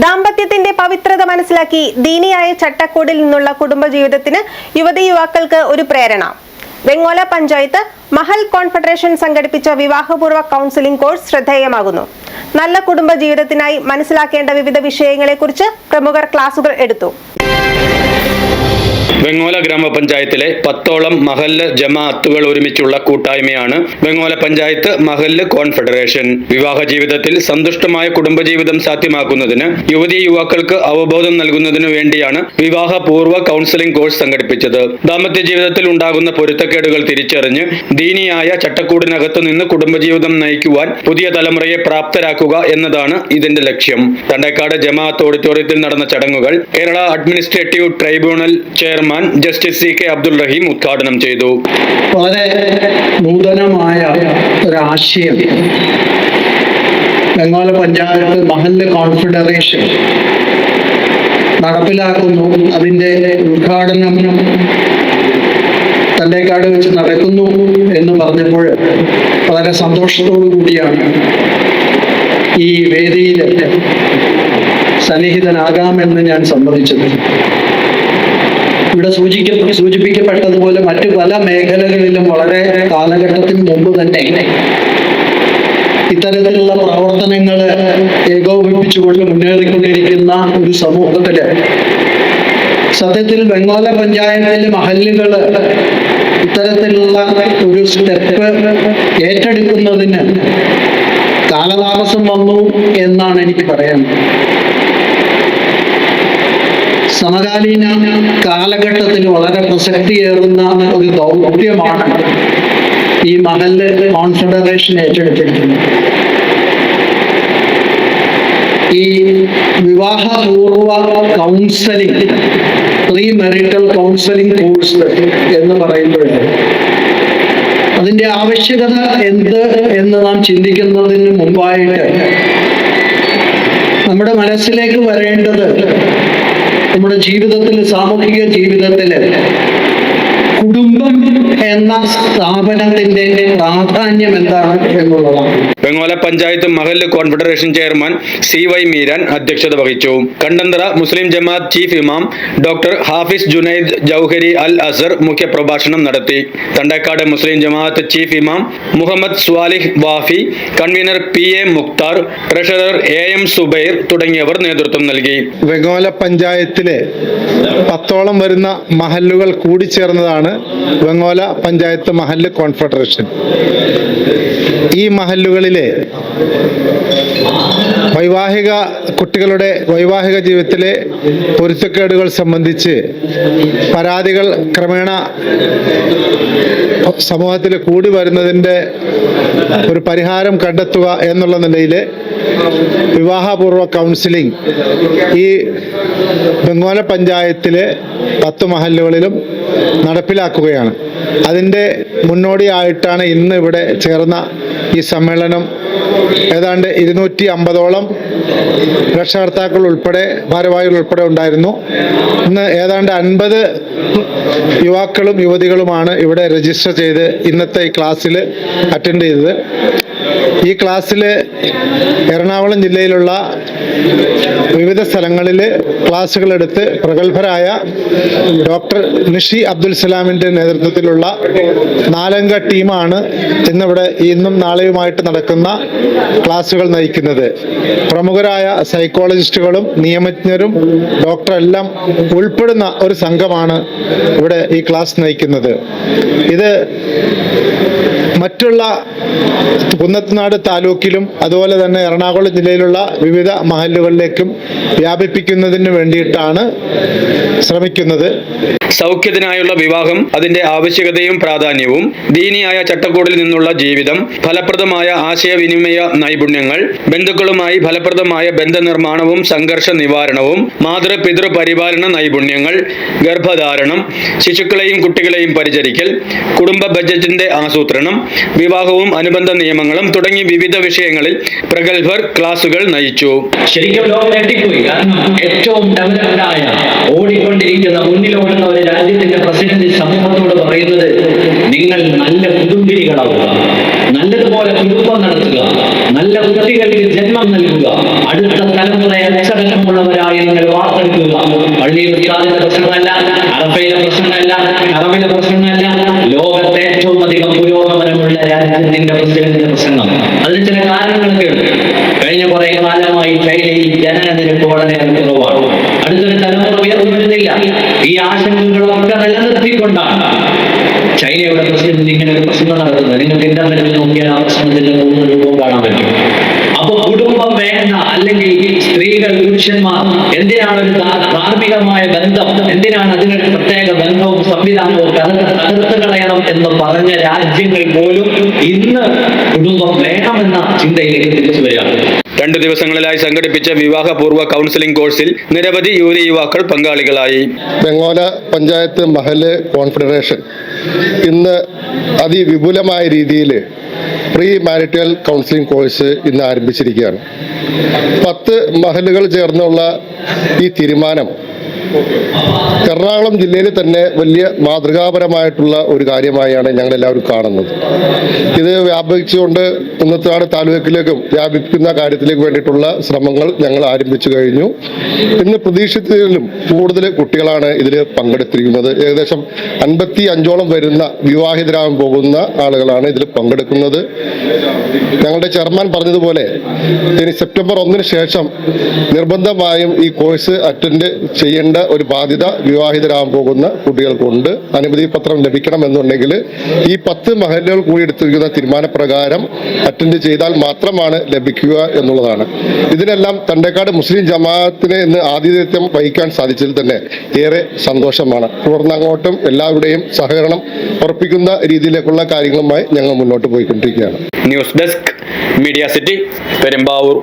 ദാമ്പത്യത്തിന്റെ പവിത്രത മനസ്സിലാക്കി ദീനിയായ ചട്ടക്കൂടിൽ നിന്നുള്ള കുടുംബജീവിതത്തിന് യുവതി യുവാക്കൾക്ക് ഒരു പ്രേരണ. വെങ്ങോല പഞ്ചായത്ത് മഹൽ കോൺഫെഡറേഷൻ സംഘടിപ്പിച്ച വിവാഹപൂർവ കൗൺസിലിംഗ് കോഴ്സ് ശ്രദ്ധേയമാകുന്നു. നല്ല കുടുംബ ജീവിതത്തിനായി മനസ്സിലാക്കേണ്ട വിവിധ വിഷയങ്ങളെക്കുറിച്ച് പ്രമുഖർ ക്ലാസുകൾ എടുത്തു. വെങ്ങോല ഗ്രാമപഞ്ചായത്തിലെ പത്തോളം മഹല്ല് ജമാഅത്തുകൾ ഒരുമിച്ചുള്ള കൂട്ടായ്മയാണ് വെങ്ങോല പഞ്ചായത്ത് മഹല്ല് കോൺഫെഡറേഷൻ. വിവാഹ ജീവിതത്തിൽ സന്തുഷ്ടമായ കുടുംബജീവിതം സാധ്യമാക്കുന്നതിന് യുവതി യുവാക്കൾക്ക് അവബോധം നൽകുന്നതിനു വേണ്ടിയാണ് വിവാഹ വിവാഹപൂർവ കൗൺസിലിംഗ് കോഴ്സ് സംഘടിപ്പിച്ചത്. ദാമ്പത്യ ജീവിതത്തിൽ ഉണ്ടാകുന്ന പൊരുത്തക്കേടുകൾ തിരിച്ചറിഞ്ഞ് ദീനിയായ ചട്ടക്കൂടിനകത്ത് നിന്ന് കുടുംബജീവിതം നയിക്കുവാൻ പുതിയ തലമുറയെ പ്രാപ്തരാക്കുക എന്നതാണ് ഇതിന്റെ ലക്ഷ്യം. തണ്ടേക്കാട് ജമാഅത്ത് ഓഡിറ്റോറിയത്തിൽ നടന്ന ചടങ്ങുകൾ Kerala administrative tribunal chairman justice C K Abdul Rahim ഉദ്ഘാടനം ചെയ്തു. വളരെ നൂതനമായ ഒരാശയം. ബംഗാൾ പഞ്ചായത്ത് മഹല്ല് കോൺഫെഡറേഷൻ നടപ്പിലാക്കുന്നു. അതിന്റെ ഉദ്ഘാടനം തണ്ടേക്കാട് വെച്ച് നടക്കുന്നു എന്ന് പറഞ്ഞപ്പോൾ വളരെ സന്തോഷത്തോടു കൂടിയാണ് ഈ വേദിയിൽ സന്നിഹിതനാകാമെന്ന് ഞാൻ സമ്മതിച്ചത്. ഇവിടെ സൂചിക്ക സൂചിപ്പിക്കപ്പെട്ടതുപോലെ മറ്റു പല മേഖലകളിലും വളരെ കാലഘട്ടത്തിന് മുമ്പ് തന്നെ ഇത്തരത്തിലുള്ള പ്രവർത്തനങ്ങൾ ഏകോപിപ്പിച്ചുകൊണ്ട് മുന്നേറിക്കൊണ്ടിരിക്കുന്ന ഒരു സമൂഹത്തിൽ സത്യത്തിൽ ബംഗാള പഞ്ചായത്തിലെ മഹല്ലുകൾ ഇത്തരത്തിലുള്ള ഒരു സ്റ്റെപ്പ് ഏറ്റെടുക്കുന്നതിന് കാലതാമസം വന്നു എന്നാണ് എനിക്ക് പറയാനുള്ളത്. സമകാലീന കാലഘട്ടത്തിൽ വളരെ പ്രസക്തിയേറുന്ന ഒരു ദൗത്യമാണ് ഈ മഹൽ കോൺഫെഡറേഷൻ ഏറ്റെടുത്തിരിക്കുന്നത്. ഈ വിവാഹപൂർവ counselling pre marital counselling course എന്ന് പറയുമ്പോഴാണ് അതിന്റെ ആവശ്യകത എന്ത് എന്ന് നാം ചിന്തിക്കുന്നതിന് മുമ്പായിട്ട് നമ്മുടെ മനസ്സിലേക്ക് വരേണ്ടത് നമ്മുടെ ജീവിതത്തിൽ സാമൂഹിക ജീവിതത്തിൽ എന്ന സ്ഥാപനത്തിന്റെ പ്രാധാന്യം എന്താണ് എന്നുള്ളതാണ്. വെങ്ങോല പഞ്ചായത്ത് മഹല്ല് confederation chairman C Y Meeran അധ്യക്ഷത വഹിച്ചു. കണ്ടന്തറ മുസ്ലിം ജമാഅത്ത് ചീഫ് ഇമാം ഡോക്ടർ ഹാഫിസ് ജുനൈദ് ജൌഹരി അൽ അസർ മുഖ്യപ്രഭാഷണം നടത്തി. തണ്ടേക്കാട് മുസ്ലിം ജമാഅത്ത് ചീഫ് ഇമാം Muhammad Swalih Wafi convener P A Mukhtar treasurer A M Zubair തുടങ്ങിയവർ നേതൃത്വം നൽകി. വെങ്ങോല പഞ്ചായത്തിലെ പത്തോളം വരുന്ന മഹല്ലുകൾ കൂടിച്ചേർന്നതാണ് വെങ്ങോല പഞ്ചായത്ത് മഹല്ല് കോൺഫെഡറേഷൻ. ഈ മഹല്ലുകളിലെ വൈവാഹിക കുട്ടികളുടെ വൈവാഹിക ജീവിതത്തിലെ പൊരുത്തക്കേടുകൾ സംബന്ധിച്ച് പരാതികൾ ക്രമേണ സമൂഹത്തിൽ കൂടി വരുന്നതിന്റെ ഒരു പരിഹാരം കണ്ടെത്തുക എന്നുള്ള നിലയിൽ വിവാഹപൂർവ കൗൺസിലിംഗ് ഈ ബംഗോല പഞ്ചായത്തിലെ പത്ത് മഹല്ലുകളിലും നടപ്പിലാക്കുകയാണ്. അതിന്റെ മുന്നോടിയായിട്ടാണ് ഇന്ന് ഇവിടെ ചേർന്ന ഈ സമ്മേളനം. ഏതാണ്ട് ഇരുന്നൂറ്റി അമ്പതോളം രക്ഷകർത്താക്കൾ ഉൾപ്പെടെ ഭാരവാഹികൾ ഉൾപ്പെടെ ഉണ്ടായിരുന്നു. ഇന്ന് ഏതാണ്ട് അൻപത് യുവാക്കളും യുവതികളുമാണ് ഇവിടെ രജിസ്റ്റർ ചെയ്ത് ഇന്നത്തെ ഈ ക്ലാസ്സിൽ അറ്റൻഡ് ചെയ്തത്. ഈ ക്ലാസ്സിൽ എറണാകുളം ജില്ലയിലുള്ള വിവിധ സ്ഥലങ്ങളിൽ ക്ലാസ്സുകളെടുത്ത് പ്രഗത്ഭരായ ഡോക്ടർ നിഷി അബ്ദുൽ സലാമിന്റെ നേതൃത്വത്തിലുള്ള നാലംഗ ടീമാണ് ഇന്നിവിടെ ഇന്നും നാളെയുമായിട്ട് നടക്കുന്ന ക്ലാസ്സുകൾ നയിക്കുന്നത്. പ്രമുഖരായ സൈക്കോളജിസ്റ്റുകളും നിയമജ്ഞരും ഡോക്ടറെല്ലാം ഉൾപ്പെടുന്ന ഒരു സംഘമാണ് ഇവിടെ ഈ ക്ലാസ് നയിക്കുന്നത്. ഇത് മറ്റുള്ള കുന്നത്തുനാട് താലൂക്കിലും അതുപോലെ തന്നെ എറണാകുളം ജില്ലയിലുള്ള വിവിധ മഹല്ലുകളിലേക്കും വ്യാപിപ്പിക്കുന്നതിന് വേണ്ടിയിട്ടാണ് ശ്രമിക്കുന്നത്. സൗഖ്യത്തിനായുള്ള വിവാഹം അതിന്റെ ആവശ്യകതയും പ്രാധാന്യവും ദീനിയായ ചട്ടക്കൂടിൽ നിന്നുള്ള ജീവിതം ഫലപ്രദമായ ആശയവിനിമയ നൈപുണ്യങ്ങൾ ബന്ധുക്കളുമായി ഫലപ്രദമായ ബന്ധനിർമ്മാണവും സംഘർഷ നിവാരണവും മാതൃപിതൃ പരിപാലന നൈപുണ്യങ്ങൾ ഗർഭധാരണം ശിശുക്കളെയും കുട്ടികളെയും പരിചരിക്കൽ കുടുംബ ബജറ്റിന്റെ ആസൂത്രണം വിവാഹവും അനുബന്ധ നിയമങ്ങളും തുടങ്ങി വിവിധ വിഷയങ്ങളിൽ പ്രഗത്ഭർ ക്ലാസുകൾ നയിച്ചു. ശരിക്കും ലോകം ഞെട്ടിപ്പോയി. കാരണം ഏറ്റവും ഡെവലപ്ഡായ ഓടിക്കൊണ്ടിരിക്കുന്ന മുന്നിലോടുന്ന ഒരു രാജ്യത്തിന്റെ പ്രസിഡന്റ് സമൂഹത്തോട് പറയുന്നത് നിങ്ങൾ നല്ല കുടുംബിരികളാവുക നല്ലതുപോലെ കുടുംബം നടത്തുക നല്ല കുട്ടികൾക്ക് ജന്മം നൽകുക. അടുത്ത തലമുറയെ അച്ചടക്കം പ്രശ്നമുള്ളവരായി നിങ്ങൾ വാർത്തെടുക്കുക പള്ളിയിൽ വിഷാദിന്റെ പ്രശ്നമല്ല അറബയിലെ പ്രശ്നമല്ല അറബിലെ പ്രശ്നമല്ല. ലോകത്തെ ഏറ്റവും അധികം പുരോഗമനമുള്ള രാജ്യത്തിന്റെ പ്രസിഡന്റിന്റെ പ്രശ്നം അതിന് ചില കാരണങ്ങളൊക്കെ ഉണ്ട് കഴിഞ്ഞ കുറെ കാലമായി ചൈനയിൽ ജനന നിരക്ക് വളരെ കുറവാണ് പുരുഷന്മാർ എന്തിനാണ് ഒരു ധാർമ്മികമായ ബന്ധം? എന്തിനാണ് അതിനൊരു പ്രത്യേക ബന്ധവും സംവിധാനവും അതൊക്കെ തകർത്ത് കളയണം എന്ന് പറഞ്ഞ രാജ്യങ്ങൾ പോലും ഇന്ന് കുടുംബം വേണമെന്ന ചിന്തയിലേക്ക് തിരിച്ചു വരികയാണ്. രണ്ടു ദിവസങ്ങളിലായി സംഘടിപ്പിച്ച വിവാഹപൂർവ കൗൺസിലിംഗ് കോഴ്സിൽ നിരവധി യുവതി യുവാക്കൾ പങ്കാളികളായി. ബംഗോല പഞ്ചായത്ത് മഹൽ കോൺഫെഡറേഷൻ ഇന്ന് അതിവിപുലമായ രീതിയിൽ പ്രീ മാരിറ്റൽ കൗൺസിലിംഗ് കോഴ്സ് ഇന്ന് ആരംഭിച്ചിരിക്കുകയാണ്. പത്ത് മഹലുകൾ ചേർന്നുള്ള ഈ തീരുമാനം എറണാകുളം ജില്ലയിൽ തന്നെ വലിയ മാതൃകാപരമായിട്ടുള്ള ഒരു കാര്യമായാണ് ഞങ്ങൾ എല്ലാവരും കാണുന്നത്. ഇത് വ്യാപിച്ചുകൊണ്ട് കുന്നത്താട് താലൂക്കിലേക്കും വ്യാപിക്കുന്ന കാര്യത്തിലേക്ക് വേണ്ടിയിട്ടുള്ള ശ്രമങ്ങൾ ഞങ്ങൾ ആരംഭിച്ചു കഴിഞ്ഞു. ഇന്ന് പ്രതീക്ഷിച്ചതിലും കൂടുതൽ കുട്ടികളാണ് ഇതിൽ പങ്കെടുത്തിരിക്കുന്നത്. ഏകദേശം അൻപത്തി അഞ്ചോളം വരുന്ന വിവാഹിതരാകാൻ പോകുന്ന ആളുകളാണ് ഇതിൽ പങ്കെടുക്കുന്നത്. ഞങ്ങളുടെ ചെയർമാൻ പറഞ്ഞതുപോലെ ഇനി സെപ്റ്റംബർ ഒന്നിന് ശേഷം നിർബന്ധമായും ഈ കോഴ്സ് അറ്റൻഡ് ചെയ്യേണ്ട ഒരു ബാധ്യത വിവാഹിതരാകാൻ പോകുന്ന കുട്ടികൾക്കുണ്ട്. അനുമതി പത്രം ലഭിക്കണമെന്നുണ്ടെങ്കിൽ ഈ പത്ത് മഹലുകൾ കൂടി എടുത്തിരിക്കുന്ന തീരുമാനപ്രകാരം അറ്റൻഡ് ചെയ്താൽ മാത്രമാണ് ലഭിക്കുക എന്നുള്ളതാണ്. ഇതിനെല്ലാം തണ്ടേക്കാട് മുസ്ലിം ജമാഅത്തിന് ഇന്ന് ആതിഥ്യം വഹിക്കാൻ സാധിച്ചതിൽ തന്നെ ഏറെ സന്തോഷമാണ്. തുടർന്നങ്ങോട്ടും എല്ലാവരുടെയും സഹകരണം ഉറപ്പിക്കുന്ന രീതിയിലേക്കുള്ള കാര്യങ്ങളുമായി ഞങ്ങൾ മുന്നോട്ട് പോയിക്കൊണ്ടിരിക്കുകയാണ്. News desk media city Perumbavoor